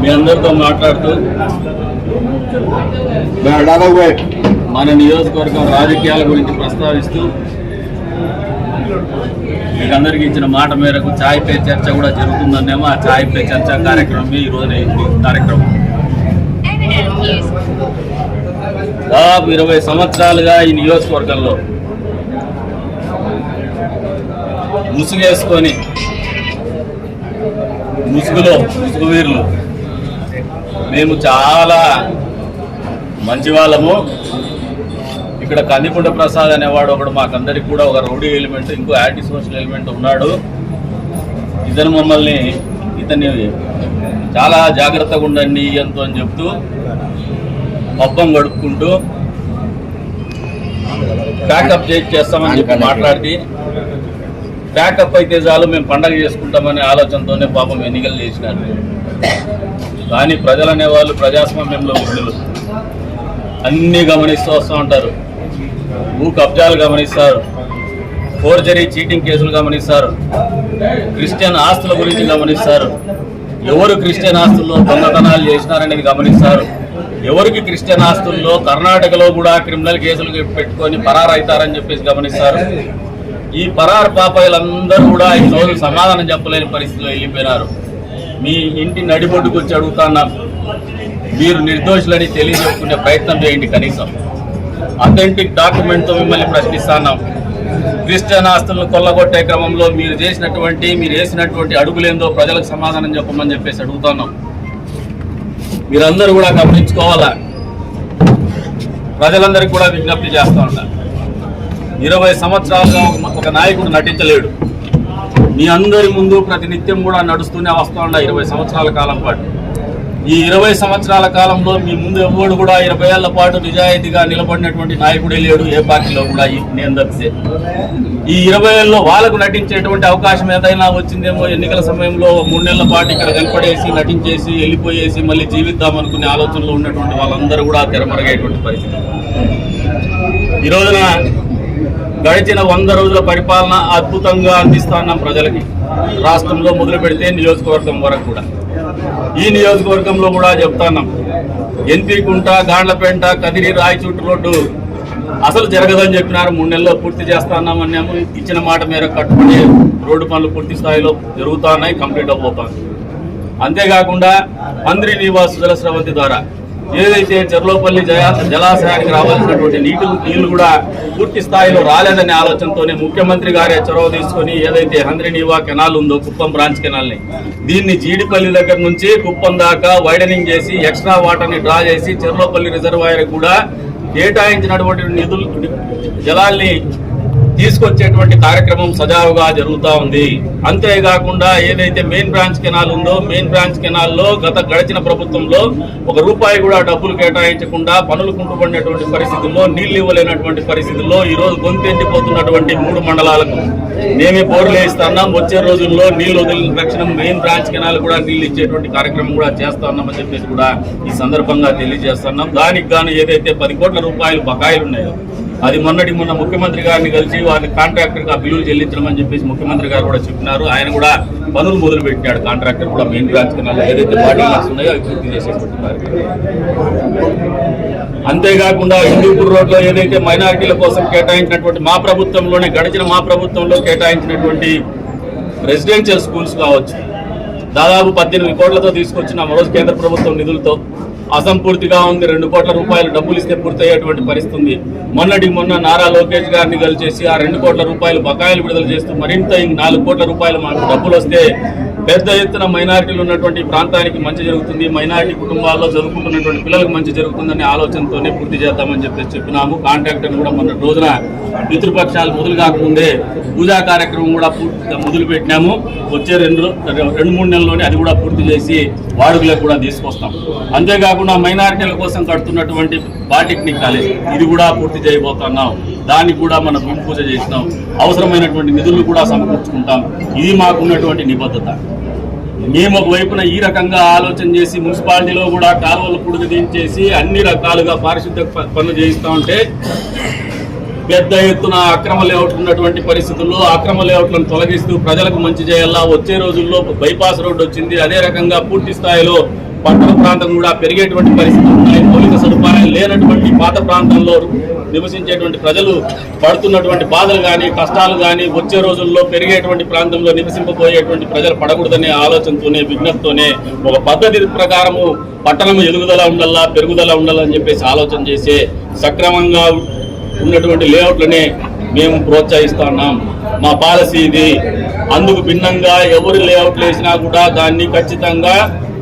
మీ అందరితో మాట్లాడుతూ మన నియోజకవర్గం రాజకీయాల గురించి ప్రస్తావిస్తూ మీకు అందరికీ ఇచ్చిన మాట మేరకు ఛాయ్ పే చర్చ కూడా జరుగుతుందనేమో ఆ ఛాయ్ పే చర్చ కార్యక్రమమే ఈ రోజున ఈ కార్యక్రమం. దాదాపు ఇరవై సంవత్సరాలుగా ఈ నియోజకవర్గంలో ముసుగేసుకొని ముసుగులో ముసుగు వీరులు. మేము చాలా మంచి వాళ్ళము ఇక్కడ కందికుంట ప్రసాద్ అనేవాడు ఒకడు మాకందరికి కూడా ఒక రౌడీ ఎలిమెంట్ ఇంకో యాంటీ సోషల్ ఎలిమెంట్ ఉన్నాడు. ఇతను మమ్మల్ని ఇతన్ని చాలా జాగ్రత్తగా ఉండండి ఎంతో అని చెప్తూ పబ్బం గడుపుకుంటూ ప్యాకప్ చేస్తామని చెప్పి మాట్లాడి బ్యాకప్ అయితే చాలు మేము పండగ చేసుకుంటామనే ఆలోచనతోనే పాపం ఎన్నికలు చేసినారు. కానీ ప్రజలు అనేవాళ్ళు ప్రజాస్వామ్యంలో ఉండులు అన్నీ గమనిస్తూ వస్తూ ఉంటారు. భూ కబ్జాలు గమనిస్తారు. ఫోర్జరీ చీటింగ్ కేసులు గమనిస్తారు. క్రిస్టియన్ ఆస్తుల గురించి గమనిస్తారు. ఎవరు క్రిస్టియన్ ఆస్తుల్లో దొంగతనాలు చేసినారనేది గమనిస్తారు. ఎవరికి క్రిస్టియన్ ఆస్తుల్లో కర్ణాటకలో కూడా క్రిమినల్ కేసులు పెట్టుకొని పరారైతారని చెప్పేసి గమనిస్తారు. ఈ పరారు పాపాయిలందరూ కూడా ఈ రోజు సమాధానం చెప్పలేని పరిస్థితిలో వెళ్ళిపోయినారు. మీ ఇంటి నడిబొడ్డుకు వచ్చి అడుగుతున్నాం మీరు నిర్దోషులని తెలియజేసుకునే ప్రయత్నం చేయండి కనీసం. అథెంటిక్ డాక్యుమెంట్తో మిమ్మల్ని ప్రశ్నిస్తున్నాం. క్రిస్టియన్ ఆస్తులను కొల్లగొట్టే క్రమంలో మీరు చేసినటువంటి మీరు వేసినటువంటి అడుగులేందో ప్రజలకు సమాధానం చెప్పమని చెప్పేసి అడుగుతున్నాం. మీరందరూ కూడా గమనించుకోవాలా? ప్రజలందరికీ కూడా విజ్ఞప్తి చేస్తా ఉన్నారు ఇరవై సంవత్సరాలుగా ఒక- నాయకుడు నటించలేడు. మీ అందరి ముందు ప్రతినిత్యం కూడా నడుస్తూనే వస్తుండ ఉండ ఇరవై సంవత్సరాల కాలం పాటు. ఈ ఇరవై సంవత్సరాల కాలంలో మీ ముందు ఎవడు కూడా ఇరవై ఏళ్ళ పాటు నిజాయితీగా నిలబడినటువంటి నాయకుడే లేడు ఏ పార్టీలో కూడా ఈ- నేను తప్పితే ఈ ఇరవై ఏళ్ళలో వాళ్ళకు నటించేటువంటి అవకాశం ఏదైనా వచ్చిందేమో ఎన్నికల సమయంలో మూడు నెలల పాటు ఇక్కడ కనపడేసి నటించేసి వెళ్ళిపోయేసి మళ్ళీ జీవిద్దాం అనుకునే ఆలోచనలో ఉన్నటువంటి వాళ్ళందరూ కూడా తెరమరగేటువంటి పరిస్థితి. ఈ రోజున గడిచిన వంద రోజుల పరిపాలన అద్భుతంగా అందిస్తున్నాం ప్రజలకి. రాష్ట్రంలో మొదలు పెడితే నియోజకవర్గం వరకు కూడా. ఈ నియోజకవర్గంలో కూడా చెప్తాన్నాం ఎన్పీ కుంట గాండ్లపేంట కదిరి రాయచూటు రోడ్డు అసలు జరగదని చెప్పినారు. మూడు నెలల్లో పూర్తి చేస్తాన్నామన్నాము ఇచ్చిన మాట మేర కట్టుబడి రోడ్డు పనులు పూర్తి స్థాయిలో జరుగుతున్నాయి కంప్లీట్ అయిపోతాయి అంతేకాకుండా మంత్రి నివాస్ జలస్రవంతి ద్వారా ఏదైతే చెర్లోపల్లి జయా జలాశయానికి రావాల్సినటువంటి నీటి నీళ్ళు కూడా పూర్తి స్థాయిలో రాలేదనే ఆలోచనతోనే ముఖ్యమంత్రి గారే చొరవ తీసుకొని ఏదైతే హంద్రినీవా కెనాల్ ఉందో కుప్పం బ్రాంచ్ కెనాల్ని దీన్ని జీడిపల్లి దగ్గర నుంచి కుప్పం దాకా వైడనింగ్ చేసి ఎక్స్ట్రా వాటర్ని డ్రా చేసి చెర్లోపల్లి రిజర్వాయర్ కూడా కేటాయించినటువంటి నిధులు జలాల్ని తీసుకొచ్చేటువంటి కార్యక్రమం సజావుగా జరుగుతూ ఉంది. అంతేకాకుండా ఏదైతే మెయిన్ బ్రాంచ్ కెనాల్ ఉందో మెయిన్ బ్రాంచ్ కెనాల్లో గత గడిచిన ప్రభుత్వంలో ఒక రూపాయి కూడా డబ్బులు కేటాయించకుండా పనులు కుంటుపడినటువంటి పరిస్థితుల్లో నీళ్ళు ఇవ్వలేనటువంటి పరిస్థితుల్లో ఈ రోజు గొంతు ఎండిపోతున్నటువంటి మూడు మండలాలకు మేమే బోర్లు వేస్తున్నాం వచ్చే రోజుల్లో నీళ్ళు వదిలిన తక్షణం మెయిన్ బ్రాంచ్ కెనాల్ కూడా నీళ్ళు ఇచ్చేటువంటి కార్యక్రమం కూడా చేస్తా ఉన్నామని చెప్పేసి కూడా ఈ సందర్భంగా తెలియజేస్తున్నాం. దానికి గాను ఏదైతే పది కోట్ల రూపాయలు బకాయిలు ఉన్నాయో అది మొన్నటి మొన్న ముఖ్యమంత్రి గారిని కలిసి వారిని కాంట్రాక్టర్గా బిల్లులు చెల్లించడం అని చెప్పేసి ముఖ్యమంత్రి గారు కూడా చెప్పినారు. ఆయన కూడా పనులు మొదలు పెట్టినాడు కాంట్రాక్టర్ కూడా మెయిన్ బ్రాంచ్ కింద ఏదైతే బాడీ వర్క్స్ ఉన్నాయో అవి పూర్తి చేసేసుకుంటున్నారు అంతేకాకుండా హిందూపూర్ రోడ్లో ఏదైతే మైనారిటీల కోసం కేటాయించినటువంటి మా ప్రభుత్వంలోనే గడిచిన మా ప్రభుత్వంలో కేటాయించినటువంటి రెసిడెన్షియల్ స్కూల్స్ కావచ్చు దాదాపు పద్దెనిమిది కోట్లతో తీసుకొచ్చిన రోజు కేంద్ర ప్రభుత్వం నిధులతో అసంపూర్తిగా ఉంది. రెండు కోట్ల రూపాయలు డబ్బులు ఇస్తే పూర్తయ్యేటువంటి పరిస్థితి ఉంది మొన్నటి మొన్న నారా లోకేష్ గారిని కలిసేసి ఆ రెండు కోట్ల రూపాయలు బకాయిలు విడుదల చేస్తూ మరింత నాలుగు కోట్ల రూపాయలు మాకు డబ్బులు వస్తే పెద్ద ఎత్తున మైనారిటీలు ఉన్నటువంటి ప్రాంతానికి మంచి జరుగుతుంది. మైనారిటీ కుటుంబాల్లో చదువుకుంటున్నటువంటి పిల్లలకు మంచి జరుగుతుందనే ఆలోచనతోనే పూర్తి చేద్దామని చెప్పేసి చెప్పినాము. కాంట్రాక్టర్ కూడా మొన్న రోజున పితృపక్షాలు మొదలు కాకముందే పూజా కార్యక్రమం కూడా పూర్తిగా మొదలు పెట్టినాము. వచ్చే రెండు రెండు మూడు నెలల్లోనే అది కూడా పూర్తి చేసి వాడుకలకు కూడా తీసుకొస్తాం. అంతేకాకుండా మైనారిటీల కోసం కడుతున్నటువంటి పాలిటెక్నిక్ కాలేజ్ ఇది కూడా పూర్తి చేయబోతున్నాం. దానికి కూడా మనం భూమి పూజ చేసినాం. అవసరమైనటువంటి నిధులు కూడా సమకూర్చుకుంటాం. ఇది మాకున్నటువంటి నిబద్ధత. మేము ఒకవైపున ఈ రకంగా ఆలోచన చేసి మున్సిపాలిటీలో కూడా కాలువలు పుడుగు దించేసి అన్ని రకాలుగా పారిశుద్ధ పనులు చేయిస్తూ ఉంటే పెద్ద ఎత్తున అక్రమ లేఅవుట్లు ఉన్నటువంటి పరిస్థితుల్లో అక్రమ లేఅవుట్లను తొలగిస్తూ ప్రజలకు మంచి చేయాలా? వచ్చే రోజుల్లో బైపాస్ రోడ్డు వచ్చింది. అదే రకంగా పూర్తి స్థాయిలో పట్టణ ప్రాంతం కూడా పెరిగేటువంటి పరిస్థితులు ఉన్నాయి. మౌలిక సదుపాయాలు లేనటువంటి పాత ప్రాంతంలో నివసించేటువంటి ప్రజలు పడుతున్నటువంటి బాధలు కానీ కష్టాలు కానీ వచ్చే రోజుల్లో పెరిగేటువంటి ప్రాంతంలో నివసింపబోయేటువంటి ప్రజలు పడకూడదనే ఆలోచనతోనే విజ్ఞప్తితోనే ఒక పద్ధతి ప్రకారము పట్టణం ఎదుగుదల ఉండాలా పెరుగుదల ఉండాలని చెప్పేసి ఆలోచన చేసే సక్రమంగా ఉన్నటువంటి లేఅవుట్లనే మేము ప్రోత్సహిస్తున్నాం మా పాలసీ ఇది. అందుకు భిన్నంగా ఎవరు లేఅవుట్లు వేసినా కూడా దాన్ని ఖచ్చితంగా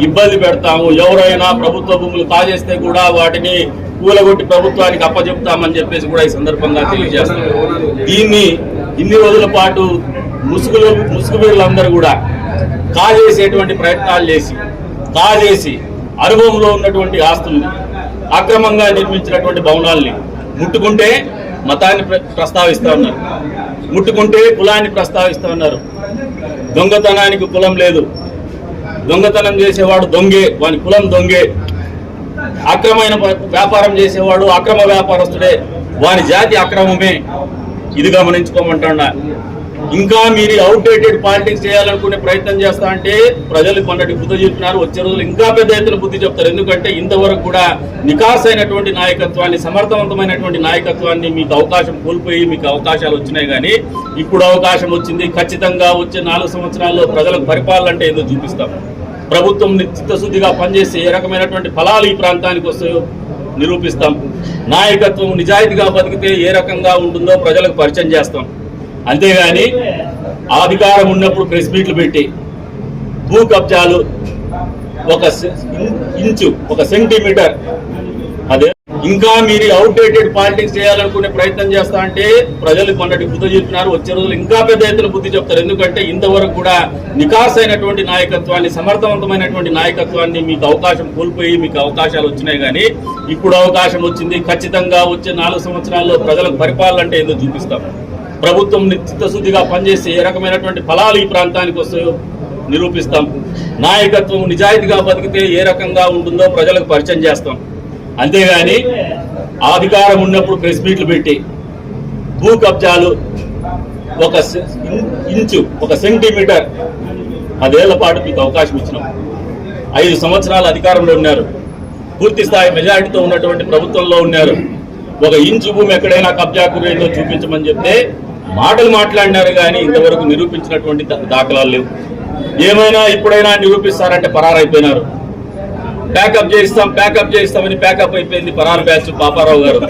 ఇబ్బంది పెడతాము. ఎవరైనా ప్రభుత్వ భూములు కాజేస్తే కూడా వాటిని కూలగొట్టి ప్రభుత్వానికి అప్పచెప్తామని చెప్పేసి కూడా ఈ సందర్భంగా తెలియజేస్తాం దీన్ని ఇన్ని రోజుల పాటు ముసుగులు ముసుగుపీరులందరూ కూడా కాజేసేటువంటి ప్రయత్నాలు చేసి కాజేసి అనుభవంలో ఉన్నటువంటి ఆస్తుల్ని అక్రమంగా నిర్మించినటువంటి భవనాల్ని ముట్టుకుంటే మతాన్ని ప్ర- ప్రస్తావిస్తా ఉన్నారు. ముట్టుకుంటే కులాన్ని ప్రస్తావిస్తూ ఉన్నారు. దొంగతనానికి కులం లేదు. దొంగతనం చేసేవాడు దొంగే వాని కులం దొంగే. అక్రమైన వ్యాపారం చేసేవాడు అక్రమ వ్యాపారస్తుడే వాని జాతి అక్రమమే. ఇది గమనించుకోమంటాడా ఇంకా మీరు అవుట్డేటెడ్ పాలిటిక్స్ చేయాలనుకునే ప్రయత్నం చేస్తా అంటే ప్రజలు కొన్నటి బుద్ధి చెప్పినారు వచ్చే రోజులు ఇంకా పెద్ద ఎత్తున బుద్ధి చెప్తారు. ఎందుకంటే ఇంతవరకు కూడా నికాస్ అయినటువంటి నాయకత్వాన్ని సమర్థవంతమైనటువంటి నాయకత్వాన్ని మీకు అవకాశం కోల్పోయి మీకు అవకాశాలు వచ్చినాయి కానీ ఇప్పుడు అవకాశం వచ్చింది. ఖచ్చితంగా వచ్చే నాలుగు సంవత్సరాల్లో ప్రజలకు పరిపాలన అంటే ఏదో చూపిస్తాం. ప్రభుత్వం చిత్తశుద్ధిగా పనిచేసి ఏ రకమైనటువంటి ఫలాలు ఈ ప్రాంతానికి వస్తాయో నిరూపిస్తాం. నాయకత్వం నిజాయితీగా బతికితే ఏ రకంగా ఉంటుందో ప్రజలకు పరిచయం చేస్తాం. అంతేగాని అధికారం ఉన్నప్పుడు ప్రెస్ మీట్లు పెట్టి భూ కబ్జాలు ఒక సె- ఇంచు ఒక సెంటీమీటర్ ఇంకా మీరు అవుట్డేటెడ్ పాలిటిక్స్ చేయాలనుకునే ప్రయత్నం చేస్తా అంటే ప్రజలు మొన్నటి బుద్ధి చెప్తున్నారు వచ్చే రోజులు ఇంకా పెద్ద ఎత్తున బుద్ధి చెప్తారు. ఎందుకంటే ఇంతవరకు కూడా నికాస్ అయినటువంటి నాయకత్వాన్ని సమర్థవంతమైనటువంటి నాయకత్వాన్ని మీకు అవకాశం కోల్పోయి మీకు అవకాశాలు వచ్చినాయి కానీ ఇప్పుడు అవకాశం వచ్చింది. ఖచ్చితంగా వచ్చే నాలుగు సంవత్సరాల్లో ప్రజలకు పరిపాలన అంటే ఏదో చూపిస్తాం. ప్రభుత్వం చిత్తశుద్ధిగా పనిచేసి ఏ రకమైనటువంటి ఫలాలు ఈ ప్రాంతానికి వస్తాయో నిరూపిస్తాం. నాయకత్వం నిజాయితీగా బతికితే ఏ రకంగా ఉంటుందో ప్రజలకు పరిచయం చేస్తాం. అంతేగాని అధికారం ఉన్నప్పుడు ప్రెస్ మీట్లు పెట్టి భూ కబ్జాలు ఒక సె- ఇంచు ఒక సెంటీమీటర్ పదేళ్ళ పాటు మీకు అవకాశం ఇచ్చినాం. ఐదు సంవత్సరాలు అధికారంలో ఉన్నారు. పూర్తి స్థాయి మెజారిటీతో ఉన్నటువంటి ప్రభుత్వంలో ఉన్నారు. ఒక ఇంచు భూమి ఎక్కడైనా కబ్జా గురైందో చూపించమని చెప్తే మాటలు మాట్లాడినారు కానీ ఇంతవరకు నిరూపించినటువంటి దాఖలాలు లేవు. ఏమైనా ఇప్పుడైనా నిరూపిస్తారంటే పరారైపోయినారు. ప్యాకప్ చేయిస్తాం ప్యాకప్ చేయిస్తామని ప్యాకప్ అయిపోయింది పరారు బ్యాచ్ పాపారావు గారు.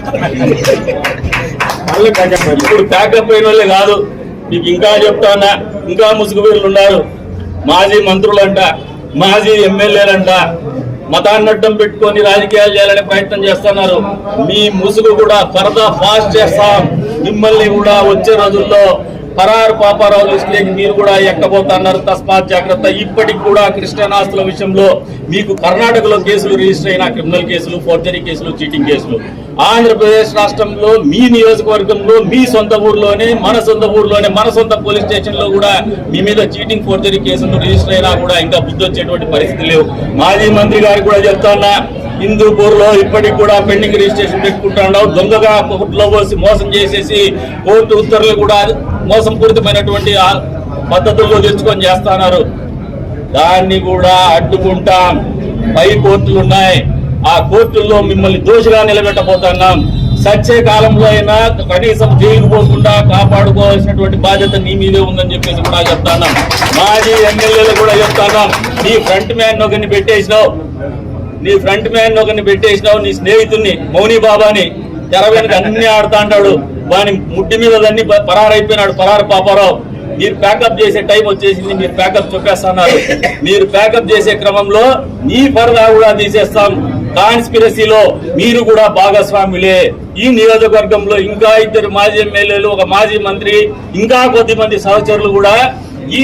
ఇప్పుడు ప్యాకప్ అయిన వాళ్ళే కాదు మీకు ఇంకా చెప్తానా ఇంకా ముసుగు వీరులు ఉన్నారు. మాజీ మంత్రులంట మాజీ ఎమ్మెల్యేలంట మతాన్ని అడ్డం పెట్టుకొని రాజకీయాలు చేయాలనే ప్రయత్నం చేస్తున్నారు. మీ ముసుగు కూడా పరదా ఫాస్ట్ చేస్తాం. మిమ్మల్ని కూడా వచ్చే రోజుల్లో పరారు పాపారావు లిస్టులోకి మీరు కూడా ఎక్కబోతున్నారు. తస్మాత్ జాగ్రత్త. ఇప్పటికి కూడా కృష్ణనాస్తుల విషయంలో మీకు కర్ణాటకలో కేసులు రిజిస్టర్ అయిన క్రిమినల్ కేసులు ఫోర్జరీ కేసులు చీటింగ్ కేసులు. ఆంధ్రప్రదేశ్ రాష్ట్రంలో మీ నియోజకవర్గంలో మీ సొంత ఊర్లోనే మన సొంత ఊర్లోనే మన సొంత పోలీస్ స్టేషన్లో కూడా మీ మీద చీటింగ్ ఫోర్జరీ కేసులు రిజిస్టర్ అయినా కూడా ఇంకా బుద్ధి వచ్చేటువంటి పరిస్థితి లేవు. మాజీ మంత్రి గారికి కూడా చెప్తాన్నా హిందూపూర్లో ఇప్పటికి కూడా పెండింగ్ రిజిస్ట్రేషన్ పెట్టుకుంటున్నావు దొంగగా కోర్టులో పోసి మోసం చేసేసి కోర్టు ఉత్తర్వులు కూడా మోసంపూరితమైనటువంటి పద్ధతుల్లో తెచ్చుకొని చేస్తున్నారు. దాన్ని కూడా అడ్డుకుంటాం. పై కోర్టులు ఉన్నాయి. ఆ కోర్టుల్లో మిమ్మల్ని దోషిగా నిలబెట్టబోతున్నాం. సచ్చే కాలంలో అయినా కనీసం జైలు పోకుండా కాపాడుకోవాల్సినటువంటి బాధ్యత నీ మీదే ఉందని చెప్పేసి కూడా చెప్తాను మాజీ ఎమ్మెల్యేలు కూడా చెప్తాను నీ ఫ్రంట్ మ్యాన్ ఒకరిని పెట్టేసినావు. నీ ఫ్రంట్ మ్యాన్ ఒకరిని పెట్టేసినావు. నీ స్నేహితుడిని మౌని బాబాని తెర వెనుక అన్ని ఆడుతా అంటాడు. వాని ముట్టి మీద అన్ని పరారైపోయినాడు పరారు పాపారావు. మీరు ప్యాకప్ చేసే టైం వచ్చేసింది మీరు ప్యాకప్ చెప్పేస్తున్నారు మీరు ప్యాకప్ చేసే క్రమంలో నీ పరదా కూడా తీసేస్తాం. కాన్స్పిరసీలో మీరు కూడా భాగస్వాములే. ఈ నియోజకవర్గంలో ఇంకా ఇద్దరు మాజీ ఎమ్మెల్యేలు ఒక మాజీ మంత్రి ఇంకా కొద్ది మంది సహచరులు కూడా ఈ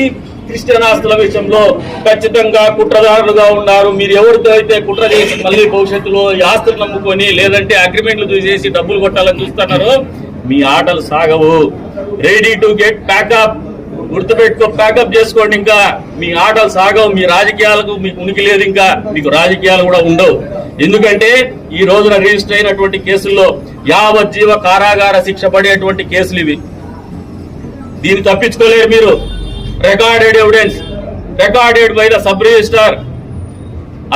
క్రిస్టియన్ ఆస్తుల విషయంలో ఖచ్చితంగా కుట్రదారులుగా ఉన్నారు. మీరు ఎవరితో అయితే కుట్ర చేసి మళ్ళీ భవిష్యత్తులో ఆస్తులు నమ్ముకొని లేదంటే అగ్రిమెంట్లు చూసేసి డబ్బులు కొట్టాలని చూస్తున్నారో మీ ఆటలు సాగవు. Ready to get pack up గుర్తుపెట్టుకో ప్యాకప్ చేసుకోండి ఇంకా. మీ ఆటలు సాగవు మీ రాజకీయాలకు మీకు ఉనికి లేదు ఇంకా. మీకు రాజకీయాలు కూడా ఉండవు. ఎందుకంటే ఈ రోజున రిజిస్టర్ అయినటువంటి కేసుల్లో యావజ్జీవ కారాగార శిక్ష పడేటువంటి కేసులు ఇవి. దీన్ని తప్పించుకోలేరు మీరు. Recorded evidence recorded by the sub registrar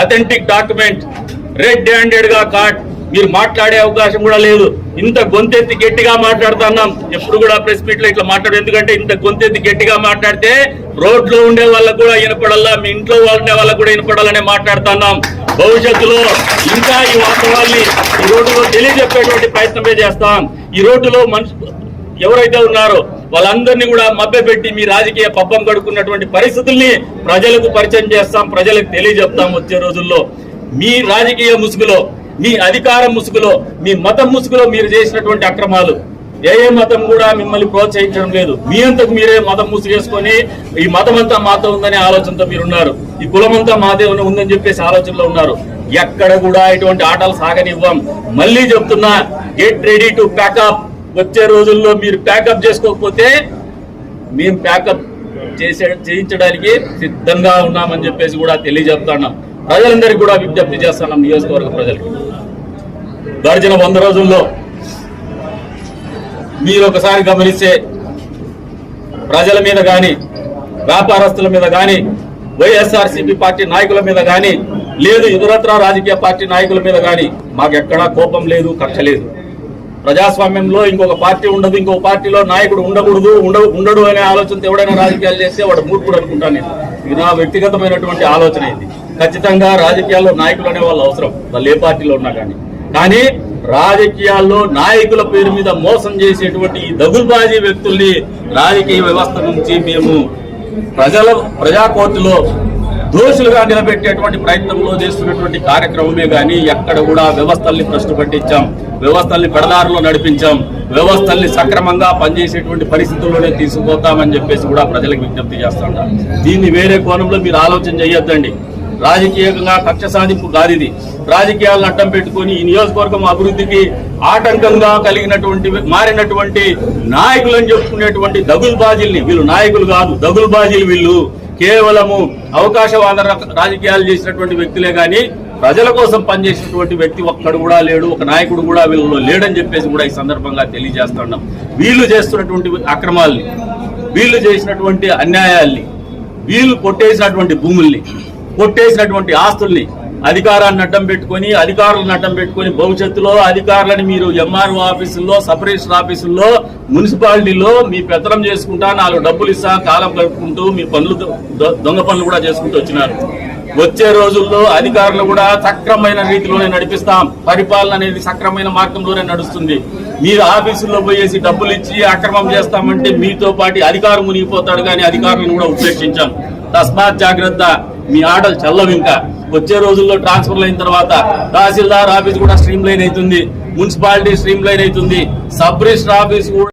authentic document red హ్యాండెడ్గా కాట్ మీరు మాట్లాడే అవకాశం కూడా లేదు. ఇంత గొంతెత్తి గట్టిగా మాట్లాడుతున్నాం ఎప్పుడు కూడా ప్రెస్ మీట్లో ఇట్లా మాట్లాడు ఎందుకంటే ఇంత గొంతెత్తి గట్టిగా మాట్లాడితే రోడ్లో ఉండే వాళ్ళకు కూడా వినపడాలా మీ ఇంట్లో ఉండే వాళ్ళకు కూడా వినపడాలనే మాట్లాడుతున్నాం భవిష్యత్తులో ఇంకా ఈ వాస్తవాల్ని ఈ రోడ్డులో తెలియజెప్పేటువంటి ప్రయత్నమే చేస్తాం. ఈ రోడ్డులో మనుషు ఎవరైతే ఉన్నారో వాళ్ళందరినీ కూడా మభ్యపెట్టి మీ రాజకీయ పబ్బం కడుక్కున్నటువంటి పరిస్థితుల్ని ప్రజలకు పరిచయం చేస్తాం ప్రజలకు తెలియజెప్తాం వచ్చే రోజుల్లో. మీ రాజకీయ ముసుగులో మీ అధికారం ముసుగులో మీ మతం ముసుగులో మీరు చేసినటువంటి అక్రమాలు. ఏ ఏ మతం కూడా మిమ్మల్ని ప్రోత్సహించడం లేదు. మీ అంతకు మీరే మతం ముసుగేసుకొని ఈ మతం అంతా మాతో ఉందనే ఆలోచనతో మీరున్నారు. ఈ కులం అంతా మాదే ఉందని చెప్పేసి ఆలోచనలో ఉన్నారు. ఎక్కడ కూడా ఇటువంటి ఆటలు సాగనివ్వం. మళ్ళీ చెప్తున్నా గెట్ రెడీ టు ప్యాకప్ వచ్చే రోజుల్లో మీరు ప్యాకప్ చేసుకోకపోతే మేము ప్యాకప్ చేసే చేయించడానికి సిద్ధంగా ఉన్నామని చెప్పేసి కూడా తెలియజెప్తున్నాం ప్రజలందరికీ కూడా విజ్ఞప్తి చేస్తున్నాం నియోజకవర్గ ప్రజలకి. గడిచిన వంద రోజుల్లో మీరు ఒకసారి గమనిస్తే ప్రజల మీద కానీ వ్యాపారస్తుల మీద కానీ వైఎస్ఆర్సీపీ పార్టీ నాయకుల మీద కానీ లేదు ఇతరత్ర రాజకీయ పార్టీ నాయకుల మీద కానీ మాకెక్కడా కోపం లేదు కక్ష లేదు. ప్రజాస్వామ్యంలో ఇంకొక పార్టీ ఉండదు ఇంకొక పార్టీలో నాయకుడు ఉండకూడదు ఉండ ఉండడు అనే ఆలోచనతో ఎవడైనా రాజకీయాలు చేస్తే వాడు మూర్ఖుడు అనుకుంటాను నేను. ఇది నా వ్యక్తిగతమైనటువంటి ఆలోచన ఇది. ఖచ్చితంగా రాజకీయాల్లో నాయకులు అనే వాళ్ళు అవసరం. వాళ్ళు ఏ పార్టీలో ఉన్నా కానీ కానీ రాజకీయాల్లో నాయకుల పేరు మీద మోసం చేసేటువంటి ఈ దగుల్బాజీ వ్యక్తుల్ని రాజకీయ వ్యవస్థ నుంచి మేము ప్రజల ప్రజా కోర్టులో దోషులుగా నిలబెట్టేటువంటి ప్రయత్నంలో చేస్తున్నటువంటి కార్యక్రమమే కానీ ఎక్కడ కూడా వ్యవస్థల్ని ప్రశ్న పట్టించాం. వ్యవస్థల్ని పెడదారులో నడిపించాం. వ్యవస్థల్ని సక్రమంగా పనిచేసేటువంటి పరిస్థితుల్లోనే తీసుకుపోతామని చెప్పేసి కూడా ప్రజలకు విజ్ఞప్తి చేస్తాం దీన్ని వేరే కోణంలో మీరు ఆలోచన చేయొద్దండి. రాజకీయంగా కక్ష సాధింపు గారిది. రాజకీయాలను అడ్డం పెట్టుకొని ఈ నియోజకవర్గం అభివృద్ధికి ఆటంకంగా కలిగినటువంటి మారినటువంటి నాయకులని చెప్పుకునేటువంటి దగుల్బాజీల్ని వీళ్ళు నాయకులు కాదు దగుల్బాజీలు వీళ్ళు కేవలము అవకాశవాద రాజకీయాలు చేసినటువంటి వ్యక్తులే కానీ ప్రజల కోసం పనిచేసినటువంటి వ్యక్తి ఒక్కడు కూడా లేడు ఒక నాయకుడు కూడా వీళ్ళు లేడని చెప్పేసి కూడా ఈ సందర్భంగా తెలియజేస్తున్నాం వీళ్ళు చేస్తున్నటువంటి అక్రమాల్ని వీళ్ళు చేసినటువంటి అన్యాయాల్ని వీళ్ళు కొట్టేసినటువంటి భూముల్ని కొట్టేసినటువంటి ఆస్తుల్ని అధికారాన్ని అడ్డం పెట్టుకొని అధికారులను అడ్డం పెట్టుకొని భవిష్యత్తులో అధికారులను మీరు ఎంఆర్ఓ ఆఫీసుల్లో సబ్ రిజిస్టర్ ఆఫీసుల్లో మున్సిపాలిటీలో మీ పెత్తనం చేసుకుంటా నాలుగు డబ్బులు ఇస్తా కాలం కలుపుకుంటూ మీ పనులు దొంగ పనులు కూడా చేసుకుంటూ వచ్చినారు. వచ్చే రోజుల్లో అధికారులు కూడా సక్రమైన రీతిలోనే నడిపిస్తాం. పరిపాలన అనేది సక్రమైన మార్గంలోనే నడుస్తుంది. మీరు ఆఫీసుల్లో పోయేసి డబ్బులు ఇచ్చి అక్రమం చేస్తామంటే మీతో పాటు అధికారం మునిగిపోతాడు కానీ అధికారులను కూడా ఉపేక్షించాం తస్మాత్ జాగ్రత్త. మీ ఆటలు చల్లవు ఇంకా. వచ్చే రోజుల్లో ట్రాన్స్ఫర్లు అయిన తర్వాత తహసీల్దార్ ఆఫీస్ కూడా స్ట్రీమ్ లైన్ అవుతుంది. మున్సిపాలిటీ స్ట్రీమ్ లైన్ అవుతుంది. సబ్ రిజిస్టర్ ఆఫీస్ కూడా